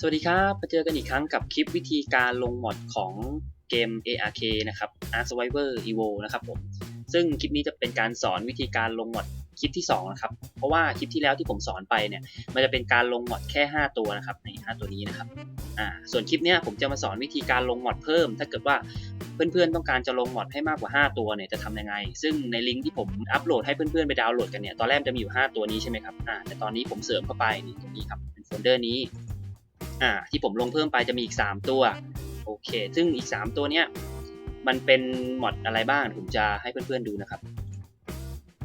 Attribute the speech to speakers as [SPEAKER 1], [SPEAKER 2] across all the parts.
[SPEAKER 1] สวัสดีครับมาเจอกันอีกครั้งกับคลิปวิธีการลงมอดของเกม ARK นะครับ Ark Survivor Evo นะครับผม ซึ่งคลิปนี้จะเป็นการสอนวิธีการลงมอดคลิปที่2นะครับ เพราะว่าคลิปที่แล้วที่ผมสอนไปเนี่ย มันจะเป็นการลงมอดแค่ 5 ตัวนะครับ ใน 5 ตัวนี้นะครับ อ่า ส่วนคลิปเนี้ยผมจะมาสอนวิธีการลงมอดเพิ่ม ถ้าเกิดว่าเพื่อนๆต้องการจะลงมอดให้มากกว่า 5 ตัวเนี่ยจะทำยังไง ซึ่งในลิงก์ที่ผมอัปโหลดให้เพื่อนๆไปดาวน์โหลดกันเนี่ย ตอนแรกจะมีอยู่ 5 ตัวนี้ใช่ไหมครับ อ่า แต่ตอนนี้ผมเสริมเข้าไปนี่ตรงนี้ครับ เป็นโฟลเดอร์นี้ อ่าที่ผมลงเพิ่มไปจะมีอีก 3 ตัวโอเค ซึ่งอีก 3 ตัวเนี้ยมันเป็นมอดอะไรบ้างผมจะให้เพื่อนๆดูนะครับ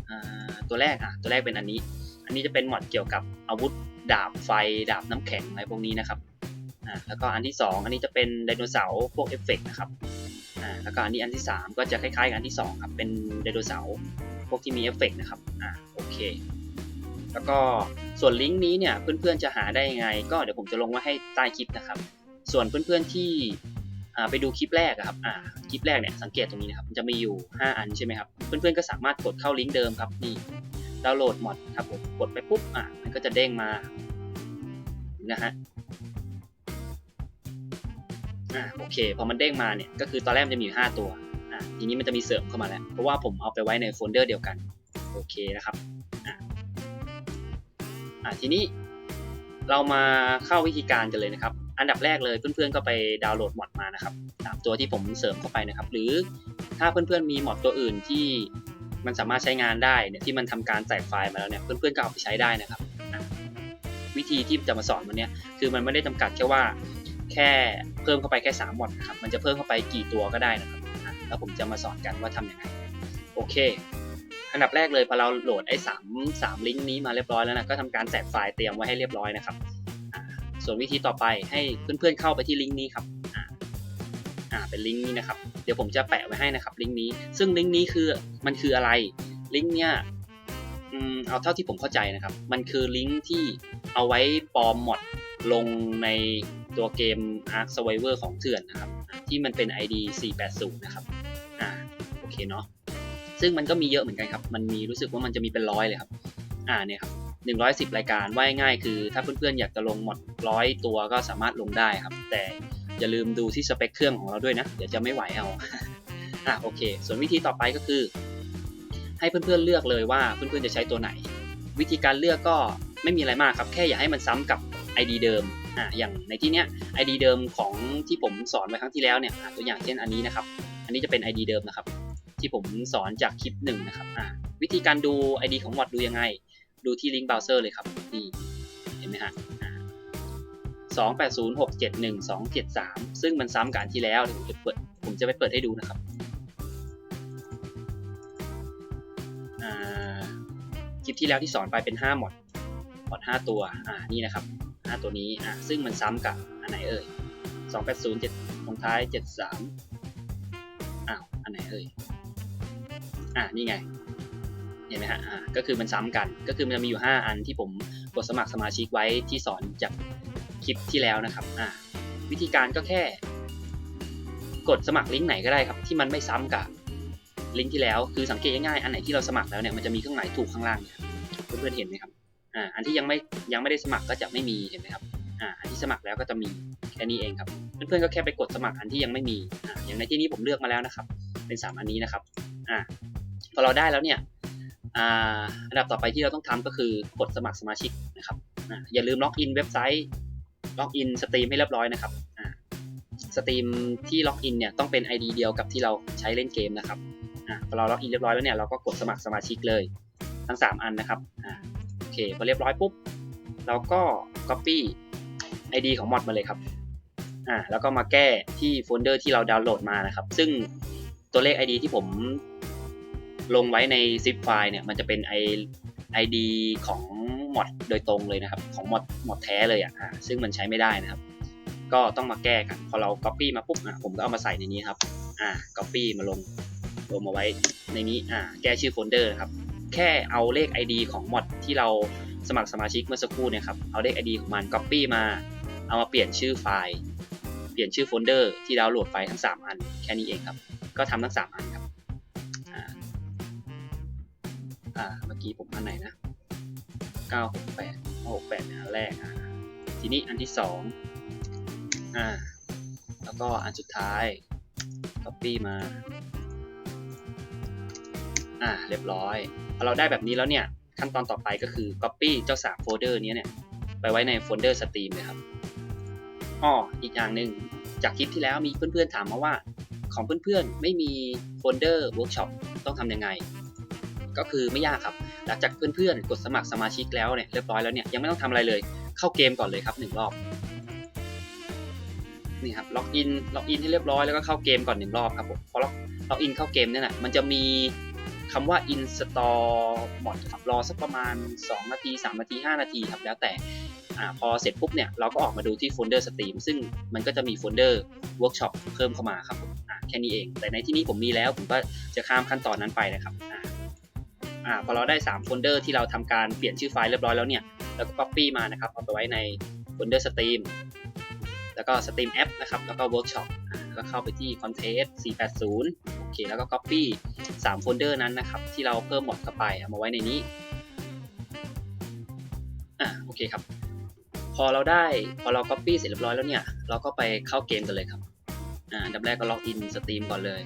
[SPEAKER 1] อ่าตัวแรกอะตัวแรกเป็นอันนี้ อันนี้จะเป็นมอดเกี่ยวกับอาวุธดาบไฟดาบน้ำแข็งอะไรพวกนี้นะครับอ่าแล้วก็อันที่ 2 อันนี้จะเป็นไดโนเสาร์พวกเอฟเฟกต์นะครับอ่าแล้วก็อันนี้อันที่ 3 ก็จะคล้ายๆกับอันที่ 2 ครับเป็นไดโนเสาร์พวกที่มีเอฟเฟกต์นะครับอ่าโอเค แล้วก็ส่วนลิงก์นี้เนี่ยเพื่อนๆจะหาได้ยังไง ก็เดี๋ยวผมจะลงไว้ให้ใต้คลิปนะครับ ส่วนเพื่อนๆที่ไปดูคลิปแรกครับคลิปแรกเนี่ยสังเกตตรงนี้นะครับมันจะมีอยู่ 5 อันใช่ไหมครับ เพื่อนๆก็สามารถกดเข้าลิงก์เดิมครับนี่ดาวน์โหลดมอดครับผมกดไปปุ๊บอะมันก็จะเด้งมานะฮะอ่าโอเคพอมันเด้งมาเนี่ยก็คือตอนแรกมันจะมีอยู่5ตัวอ่าทีนี้มันจะมีเสริมเข้ามาแล้ว เพราะว่าผมเอาไปไว้ในโฟลเดอร์เดียวกัน โอเคนะครับอ่ อะทีนี้เรามาเข้าวิธีการกันเลยนะครับ อันดับแรกเลยเพื่อนๆก็ไปดาวน์โหลดมอดมานะครับตามตัวที่ผมเสริมเข้าไปนะครับ หรือถ้าเพื่อนๆมีมอดตัวอื่นที่มันสามารถใช้งานได้เนี่ยที่มันทำการแตกไฟล์มาแล้วเนี่ยเพื่อนๆก็เอาไปใช้ได้นะครับอะวิธีที่จะมาสอนวันนี้คือมันไม่ได้จำกัดแค่ว่าแค่เพิ่มเข้าไปแค่3มอดนะครับ มันจะเพิ่มเข้าไปกี่ตัวก็ได้นะครับอะแล้วผมจะมาสอนกันว่าทำยังไง โอเค อันดับแรกเลยพอเราโหลดไอ้สามสามลิงก์นี้มาเรียบร้อยแล้วนะก็ทำการแตกไฟล์เตรียมไว้ให้เรียบร้อยนะครับ ส่วนวิธีต่อไปให้เพื่อนๆเข้าไปที่ลิงก์นี้ครับอ่าอ่าเป็นลิงก์นี้นะครับ เดี๋ยวผมจะแปะไว้ให้นะครับลิงก์นี้ ซึ่งลิงก์นี้คือมันคืออะไร ลิงก์เนี้ยอืมเอาเท่าที่ผมเข้าใจนะครับ มันคือลิงก์ที่เอาไว้ปลอมมอดลงในตัวเกม Ark Survivor ของเถื่อนนะครับ ที่มันเป็น ID 480 นะครับ อ่า โอเคเนาะ ซึ่งมันก็มีเยอะเหมือนกันครับ มันมีรู้สึกว่ามันจะมีเป็นร้อยเลยครับ อ่าเนี่ยครับหนึ่งร้อยสิบรายการว่ายง่ายคือ ถ้าเพื่อนๆอยากจะลงหมดร้อยตัวก็สามารถลงได้ครับ แต่อย่าลืมดูที่สเปคเครื่องของเราด้วยนะ เดี๋ยวจะไม่ไหวเอา อะโอเค ส่วนวิธีต่อไปก็คือ ให้เพื่อนๆเลือกเลยว่าเพื่อนๆจะใช้ตัวไหน วิธีการเลือกก็ไม่มีอะไรมากครับ แค่อย่าให้มันซ้ำกับ ID เดิม อ่าอย่างในที่เนี้ย ID เดิมของที่ผมสอนไว้ครั้งที่แล้วเนี่ยตัวอย่างเช่นอันนี้นะครับ อันนี้จะเป็น ID เดิมนะครับ ที่ผมสอนจากคลิปหนึ่งนะครับวิธีการดู ID ของมอดดูยังไง ดูที่ลิงก์เบราว์เซอร์เลยครับนี่เห็นไหมฮะสองแปดศูนย์หกเจ็ดหนึ่งสองเจ็ดสามซึ่งมันซ้ำกับอันที่แล้วเดี๋ยวผมจะเปิดผมจะไปเปิดให้ดูนะครับคลิปที่แล้วที่สอนไปเป็นห้ามอดมอดห้าตัวอ่านี่นะครับห้าตัวนี้อ่าซึ่งมันซ้ำกับอันไหนเอ่ยสองแปดศูนย์เจ็ดลงท้ายเจ็ดสามอ้าวอันไหนเอ่ย อ่านี่ไง เห็นไหมฮะอ่าก็คือมันซ้ำกัน ก็คือมันจะมีอยู่ 5 อันที่ผมกดสมัครสมาชิกไว้ที่สอนจากคลิปที่แล้วนะครับอ่าวิธีการก็แค่ กดสมัครลิงก์ไหนก็ได้ครับ ที่มันไม่ซ้ำกับลิงก์ที่แล้ว คือสังเกตง่ายๆอันไหนที่เราสมัครแล้วเนี่ยมันจะมีเครื่องหมายถูกข้างล่างเนี่ยเพื่อนๆเห็นไหมครับอ่าอันที่ยังไม่ยังไม่ได้สมัครก็จะไม่มีเห็นไหมครับอ่าอันที่สมัครแล้วก็จะมีแค่นี้เองครับเพื่อนๆก็แค่ไปกดสมัครอันที่ยังไม่มีอ่าอย่างในที่นี้ผมเลือกมาแล้วนะครับ เป็น 3 อันนี้นะครับอ่า พอเราได้แล้วเนี่ยอันดับต่อไปที่เราต้องทำก็คือกดสมัครสมาชิกนะครับอย่าลืมล็อกอินเว็บไซต์ล็อกอินสตรีมให้เรียบร้อยนะครับสตรีมที่ล็อกอินเนี่ยต้องเป็น ID เดียวกับที่เราใช้เล่นเกมนะครับพอเราล็อกอินเรียบร้อยแล้วเนี่ยเราก็กดสมัครสมาชิกเลยทั้ง 3 อันนะครับอโอเคพอเรียบร้อยปุ๊บเราก็ copy ID ของมอดมาเลยครับอ่าแล้วก็มาแก้ที่โฟลเดอร์ที่เราดาวน์โหลดมานะครับ ซึ่งตัวเลข ID ที่ผม ลงไว้ใน zip ไฟล์เนี่ยมันจะเป็น i ID ของมอดโดยตรงเลยนะครับ ของมอดมอดแท้เลยอะอ่าซึ่งมันใช้ไม่ได้นะครับ ก็ต้องมาแก้กัน พอเรา copy มาปุ๊บอะผมก็เอามาใส่ในนี้ครับอ่า copy มาลงลงมาไว้ในนี้อ่าแก้ชื่อโฟลเดอร์ครับแค่เอาเลข ID ของมอดที่เราสมัครสมาชิกเมื่อสักครู่เนี่ยครับเอาเลข ID ของมัน copy มาเอามาเปลี่ยนชื่อไฟล์ เปลี่ยนชื่อโฟลเดอร์ที่ดาวน์โหลดไฟล์ทั้ง 3 อันแค่นี้เองครับ ก็ทำทั้ง 3 อันครับ อ่า เมื่อกี้ผมอันไหนนะ968 968เนี่ยอันแรกอ่าทีนี้อันที่2อ่า แล้วก็อันสุดท้าย copy มา อ่า เรียบร้อย พอเราได้แบบนี้แล้วเนี่ย ขั้นตอนต่อไปก็คือ copy เจ้าสามโฟลเดอร์นี้เนี่ย ไปไว้ในโฟลเดอร์สตรีมเลยครับอ้ออีกอย่างหนึ่งจากคลิปที่แล้วมีเพื่อนๆถามมาว่า ของเพื่อนๆไม่มีโฟลเดอร์เวิร์กช็อปต้องทำยังไง ก็คือไม่ยากครับ หลังจากเพื่อนๆ กดสมัครสมาชิกแล้วเนี่ยเรียบร้อยแล้วเนี่ยยังไม่ต้องทำอะไรเลย เข้าเกมก่อนเลยครับหนึ่งรอบนี่ครับล็อกอินล็อกอินให้เรียบร้อยแล้วก็เข้าเกมก่อนหนึ่งรอบครับผมพอล็อกล็อกอินเข้าเกมเนี่ยนะมันจะมีคำว่า install mod ครับรอสักประมาณ 2 นาที 3 นาที 5 นาทีครับแล้วแต่อพอเสร็จปุ๊บเนี่ยเราก็ออกมาดูที่โฟลเดอร์สตรีมซึ่งมันก็จะมีโฟลเดอร์เวิร์กช็อปเพิ่มเข้ามาครับผมแค่นี้เอง แต่ในที่นี้ผมมีแล้วผมก็จะข้ามขั้นตอนนั้นไปนะครับ อ่าพอเราได้3โฟลเดอร์ที่เราทำการเปลี่ยนชื่อไฟล์เรียบร้อยแล้วเนี่ยแล้วก็ copy มานะครับเอาไปไว้ในโฟลเดอร์สตรีมแล้วก็ Stream App นะครับแล้วก็ Workshop อ่าแล้วก็เข้าไปที่ Contest 480 โอเค แล้วก็ Copy 3โฟลเดอร์นั้นนะครับ ที่เราเพิ่มหมดเข้าไปเอามาไว้ในนี้อ่าโอเคครับ พอเราได้พอเรา Copy เสร็จเรียบร้อยแล้วเนี่ย เราก็ไปเข้าเกมกันเลยครับอ่าอันดับแรกก็ล็อกอินสตรีมก่อนเลย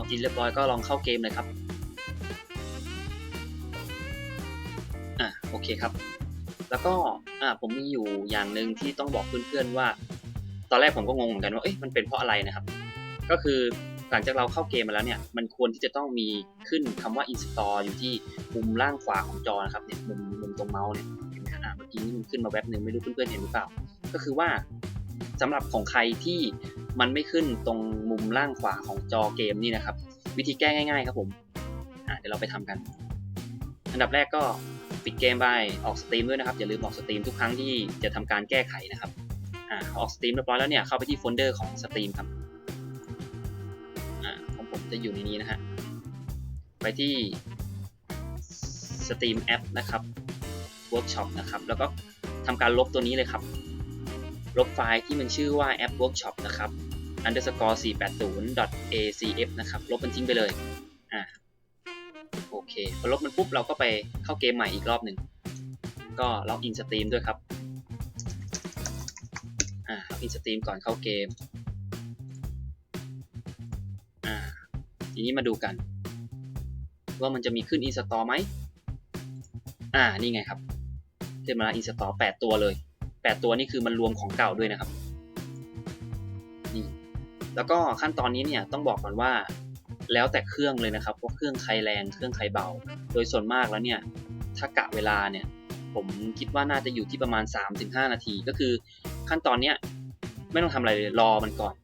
[SPEAKER 1] ็อกอินเรียบร้อยก็ลองเข้าเกมเลยครับ อะโอเคครับ แล้วก็อ่าผมมีอยู่อย่างหนึ่งที่ต้องบอกเพื่อนๆว่า ตอนแรกผมก็งงเหมือนกันว่าเอ๊ะมันเป็นเพราะอะไรนะครับ ก็คือหลังจากเราเข้าเกมมาแล้วเนี่ย มันควรที่จะต้องมีขึ้นคำว่า install อยู่ที่มุมล่างขวาของจอนะครับเนี่ยมุมมุมตรงเมาส์เนี่ยเห็นไหมอ่าเมื่อกี้นี่มันขึ้นมาแว็บหนึ่งไม่รู้เพื่อนๆเห็นหรือเปล่า ก็คือว่า สำหรับของใครที่มันไม่ขึ้นตรงมุมล่างขวาของจอเกมนี่นะครับ วิธีแก้ง่ายๆครับผมเดี๋ยวเราไปทำกัน อันดับแรกก็ปิดเกมไปออกสตรีมด้วยนะครับอย่าลืมออกสตรีมทุกครั้งที่จะทำการแก้ไขนะครับอออกสตรีมเรียบร้อยแล้วเนี่ยเข้าไปที่โฟลเดอร์ของสตรีมครับอของผมจะอยู่ในนี้นะฮะไปที่สตรีมแอปนะครับเวิร์กช็อปนะครับ แล้วก็ทำการลบตัวนี้เลยครับ ลบไฟล์ที่มันชื่อว่าแอป Workshop นะครับ underscore 480 acf นะครับลบมันทิ้งไปเลยอ่าโอเคพอลบมันปุ๊บเราก็ไปเข้าเกมใหม่อีกรอบหนึ่งก็ล็อกอินสตรีมด้วยครับอ่าล็อกอินสตรีมก่อนเข้าเกมอ่าทีนี้มาดูกัน ว่ามันจะมีขึ้น install ไหมอ่านี่ไงครับขึ้นมาแล้ว install 8ตัวเลย 8 ตัวนี่คือมันรวมของเก่าด้วยนะครับนี่แล้วก็ขั้นตอนนี้เนี่ยต้องบอกก่อนว่า แล้วแต่เครื่องเลยนะครับว่าเครื่องใครแรงเครื่องใครเบา โดยส่วนมากแล้วเนี่ยถ้ากะเวลาเนี่ยผมคิดว่าน่าจะอยู่ที่ประมาณ 3-5 นาที ก็คือขั้นตอนเนี้ยไม่ต้องทำอะไรเลยรอมันก่อน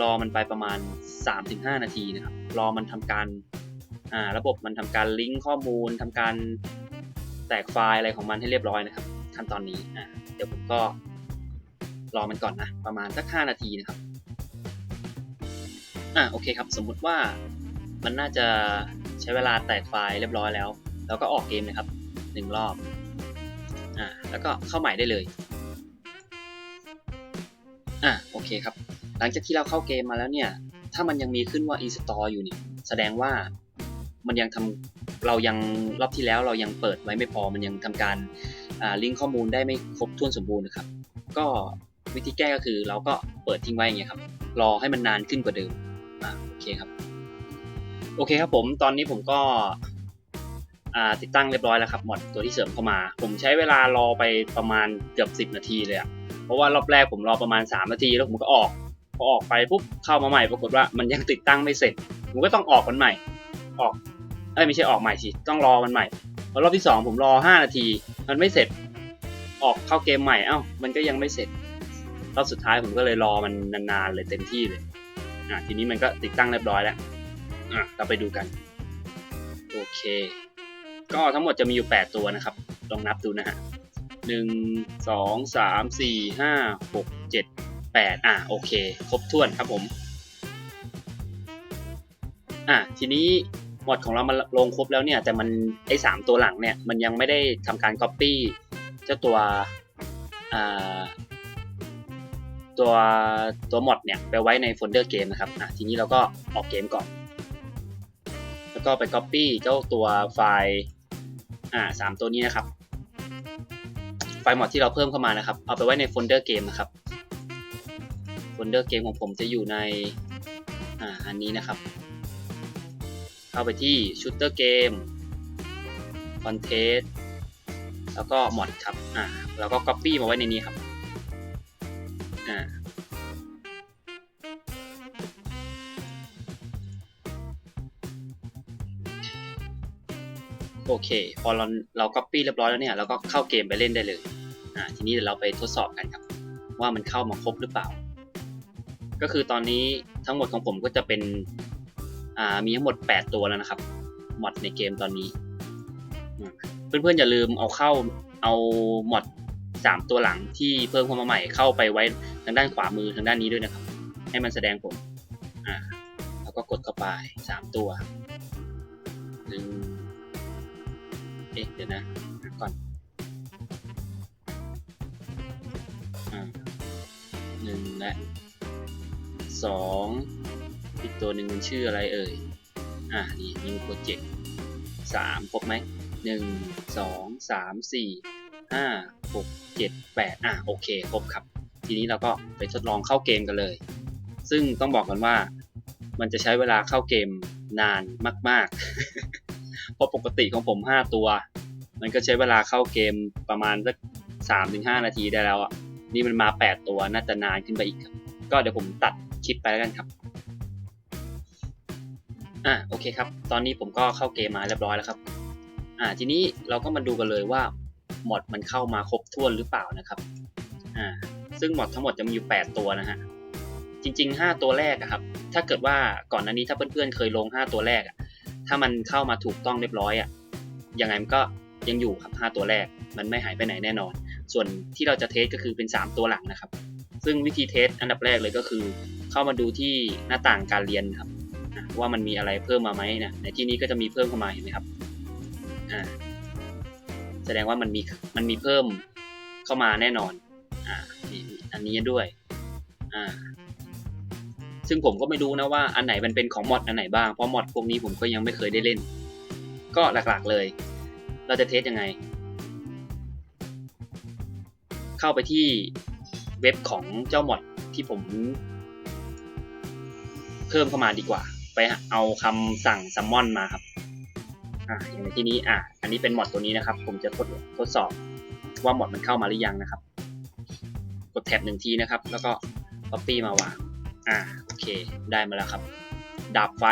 [SPEAKER 1] รอมันไปประมาณ 3-5 นาทีนะครับรอมันทำการอ่าระบบมันทำการลิงก์ข้อมูลทำการแตกไฟล์อะไรของมันให้เรียบร้อยนะครับขั้นตอนนี้อ่า ดี๋ยวผมก็รอมันก่อนนะ ประมาณสัก 5 นาทีนะครับ อะโอเคครับ สมมุติว่ามันน่าจะใช้เวลาแตกไฟล์เรียบร้อยแล้ว แล้วก็ออกเกมนะครับหนึ่งรอบ อ่าแล้วก็เข้าใหม่ได้เลย อะโอเคครับ หลังจากที่เราเข้าเกมมาแล้วเนี่ย ถ้ามันยังมีขึ้นว่า install อยู่เนี่ย แสดงว่า มันยังทำเรายังรอบที่แล้วเรายังเปิดไว้ไม่พอมันยังทำการลิงก์ข้อมูลได้ไม่ครบถ้วนสมบูรณ์นะครับ ก็วิธีแก้ก็คือเราก็เปิดทิ้งไว้อย่างเงี้ยครับ รอให้มันนานขึ้นกว่าเดิมอ่าโอเคครับ โอเคครับผมตอนนี้ผมก็ติดตั้งเรียบร้อยแล้วครับมอดตัวที่เสริมเข้ามา ผมใช้เวลารอไปประมาณเกือบ 10 นาทีเลยอะเพราะว่ารอบแรกผมรอประมาณ 3 นาทีแล้วผมก็ออกพอออกไปปุ๊บเข้ามาใหม่ปรากฏว่ามันยังติดตั้งไม่เสร็จ ผมก็ต้องออกมันใหม่ ออก เอ้ยไม่ใช่ออกใหม่สิต้องรอมันใหม่พอรอบที่ 2 ผมรอ 5 นาที มันไม่เสร็จออกเข้าเกมใหม่เอ้ามันก็ยังไม่เสร็จรอบสุดท้ายผมก็เลยรอมันนานๆเลยเต็มที่เลยอะทีนี้มันก็ติดตั้งเรียบร้อยแล้วอะเราไปดูกันโอเค ก็ทั้งหมดจะมีอยู่ 8 ตัวนะครับ ลองนับดูนะฮะหนึ่งสองสามสี่ห้าหกเจ็ดแปดอะโอเค ครบถ้วนครับผม อะทีนี้ หมดของเรามันลงครบแล้วเนี่ย แต่มันไอ้สามตัวหลังเนี่ย มันยังไม่ได้ทำการ Copy เจ้าตัวตัวตัวมอดเนี่ยไปไว้ในโฟลเดอร์เกมนะครับอะทีนี้เราก็ออกเกมก่อน แล้วก็ไป Copy เจ้าตัวไฟล์อ่าสามตัวนี้นะครับ ไฟล์มอดที่เราเพิ่มเข้ามานะครับ เอาไปไว้ในโฟลเดอร์เกมนะครับโฟลเดอร์เกมของผมจะอยู่ในอ่าอันนี้นะครับ เข้าไปที่ shooter game contest แล้วก็ mod ครับอ่าแล้วก็ copy มาไว้ในนี้ครับอ่าโอเค พอเราเรา copy เรียบร้อยแล้วเนี่ย เราก็เข้าเกมไปเล่นได้เลยอ่าทีนี้เดี๋ยวเราไปทดสอบกันครับ ว่ามันเข้ามาครบหรือเปล่า ก็คือตอนนี้ทั้งหมดของผมก็จะเป็น มีทั้งหมด 8 ตัวแล้วนะครับมอดในเกมตอนนี้ เพื่อนๆอย่าลืมเอาเข้าเอามอด3 ตัวหลังที่เพิ่มเข้ามาใหม่เข้าไปไว้ทางด้านขวามือทางด้านนี้ด้วยนะครับ ให้มันแสดงผลอ่าแล้วก็กดเข้าไป 3 ตัวหนึ่งเอ๊ะเดี๋ยวนะก่อนอหนึ่งและสอง อีกตัวหนึ่งมันชื่ออะไรเอ่ย อ่า นี่ new project สามครบไหมหนึ่งสองสามสี่ห้าหกเจ็ดแปดอ่าโอเค ครบครับ ทีนี้เราก็ไปทดลองเข้าเกมกันเลย ซึ่งต้องบอกกันว่า มันจะใช้เวลาเข้าเกมนานมาก ๆ เพราะปกติของผม 5 ตัว มันก็ใช้เวลาเข้าเกมประมาณสักสามถึงห้านาทีได้แล้วอะ นี่มันมา 8 ตัวน่าจะนานขึ้นไปอีกครับ ก็เดี๋ยวผมตัดคลิปไปแล้วกันครับ อ่าโอเคครับ ตอนนี้ผมก็เข้าเกมมาเรียบร้อยแล้วครับ อ่าทีนี้เราก็มาดูกันเลยว่าหมดมันเข้ามาครบถ้วนหรือเปล่านะครับ อ่าซึ่งหมดทั้งหมดจะมีอยู่ 8 ตัวนะฮะ จริง ๆ 5 ตัวแรกอะครับ ถ้าเกิดว่าก่อนหน้านี้ถ้าเพื่อนๆเคยลง 5 ตัวแรกอะถ้ามันเข้ามาถูกต้องเรียบร้อยอะยังไงมันก็ยังอยู่ครับ 5 ตัวแรก มันไม่หายไปไหนแน่นอน ส่วนที่เราจะเทสก็คือเป็น 3 ตัวหลังนะครับ ซึ่งวิธีเทสอันดับแรกเลยก็คือ เข้ามาดูที่หน้าต่างการเรียนครับ ว่ามันมีอะไรเพิ่มมาไหมนะในที่นี้ก็จะมีเพิ่มเข้ามาเห็นไหมครับอ่าแสดงว่ามันมีมันมีเพิ่มเข้ามาแน่นอนอ่าอันนี้ด้วยอ่าซึ่งผมก็ไม่รู้นะว่าอันไหนมันเป็นของมอดอันไหนบ้างเพราะมอดพวกนี้ผมก็ยังไม่เคยได้เล่น ก็หลักๆเลย เราจะเทสยังไง เข้าไปที่เว็บของเจ้ามอดที่ผมเพิ่มเข้ามาดีกว่า ไปเอาคำสั่งซัมมอนมาครับอ่าอย่างในที่นี้อ่าอันนี้เป็นหมดตัวนี้นะครับ ผมจะทดทดสอบว่าหมดมันเข้ามาหรือยังนะครับ กดแท็บหนึ่งทีนะครับ แล้วก็ copy มาวางอ่าโอเค ได้มาแล้วครับดับไฟ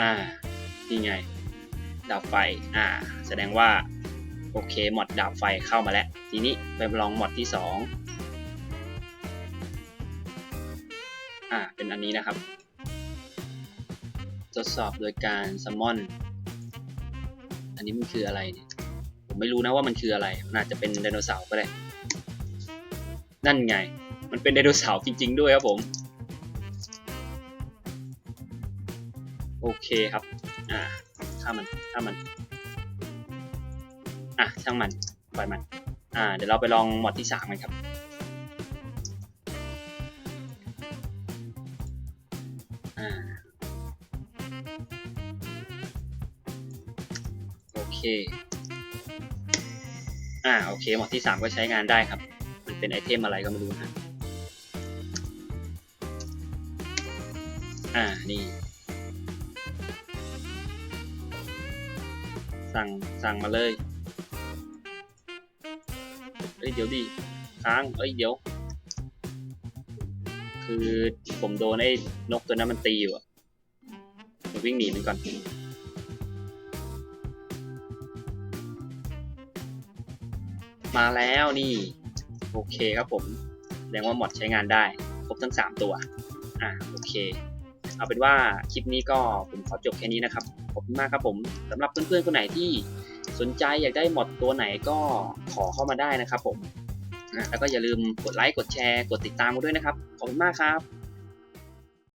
[SPEAKER 1] อ่านี่ไงดับไฟ อ่า แสดงว่า โอเคหมดดับไฟเข้ามาแล้ว ทีนี้ไปลองหมดที่ 2 เป็นอันนี้นะครับ ทดสอบโดยการ summon อันนี้มันคืออะไรเนี่ยผมไม่รู้นะว่ามันคืออะไรมันอาจจะเป็นไดโนเสาร์ก็ได้ นั่นไง มันเป็นไดโนเสาร์จริง ๆ ด้วยครับผม โอเคครับ อ่าถ้ามันถ้ามัน อะช่างมันปล่อยมัน อ่า เดี๋ยวเราไปลองหมอดที่สามกันครับ เค อ่า โอเค หมอดที่สามก็ใช้งานได้ครับ มันเป็นไอเทมอะไรก็ไม่รู้นะ อ่า นี่ สั่ง สั่งมาเลยเอ้ย เดี๋ยวดิ ค้างเอ้ย เดี๋ยว คือผมโดนไอ้นกตัวนั้นมันตีอยู่อะผมวิ่งหนีมันก่อน มาแล้วนี่ โอเคครับผมแสดงว่าหมดใช้งานได้ ครบทั้ง 3 ตัว อะโอเค เอาเป็นว่าคลิปนี้ก็ผมขอจบแค่นี้นะครับ ขอบคุณมากครับผมสำหรับเพื่อนๆคนไหนที่สนใจอยากได้หมดตัวไหนก็ขอเข้ามาได้นะครับผมอะแล้วก็อย่าลืมกดไลค์กดแชร์กดติดตามกันด้วยนะครับ ขอบคุณมากครับ